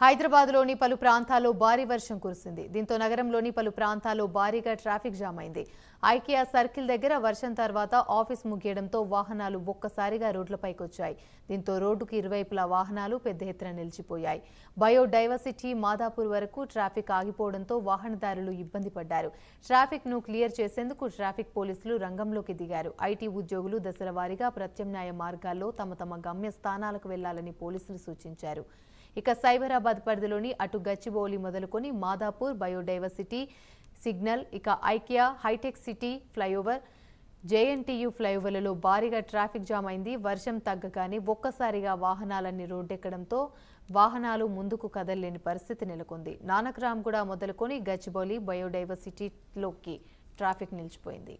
హైదరాబాద్లోని పలు ప్రాంతాల్లో భారీ వర్షం కురిసింది. దీంతో నగరంలోని పలు ప్రాంతాల్లో భారీగా ట్రాఫిక్ జామ్ అయింది. ఐకియా సర్కిల్ దగ్గర వర్షం తర్వాత ఆఫీస్ ముగియడంతో వాహనాలు ఒక్కసారిగా రోడ్లపైకి వచ్చాయి దీంతో రోడ్డుకు ఇరువైపులా వాహనాలు పెద్ద ఎత్తున నిలిచిపోయాయి. బయోడైవర్సిటీ మాదాపూర్ వరకు ట్రాఫిక్ ఆగిపోవడంతో వాహనదారులు ఇబ్బంది పడ్డారు. ట్రాఫిక్ను క్లియర్ చేసేందుకు ట్రాఫిక్ పోలీసులు రంగంలోకి దిగారు. ఐటీ ఉద్యోగులు దశల వారీగా ప్రత్యామ్నాయ మార్గాల్లో తమ తమ గమ్య స్థానాలకు వెళ్ళాలని పోలీసులు సూచించారు. ఇక సైబరాబాద్ పరిధిలోని అటు గచ్చిబౌలి మొదలుకొని మాదాపూర్ బయోడైవర్సిటీ సిగ్నల్ ఇక IKEA hi-tech city flyover JNTU ఫ్లైఓవర్లలో భారీగా ట్రాఫిక్ జామ్ అయింది. వర్షం తగ్గగానే ఒక్కసారిగా వాహనాలన్నీ రోడ్డెక్కడంతో వాహనాలు ముందుకు కదలలేని పరిస్థితి నెలకొంది. నానక్రామ్ కూడా మొదలుకొని గచ్చిబౌలి బయోడైవర్సిటీలోకి ట్రాఫిక్ నిలిచిపోయింది.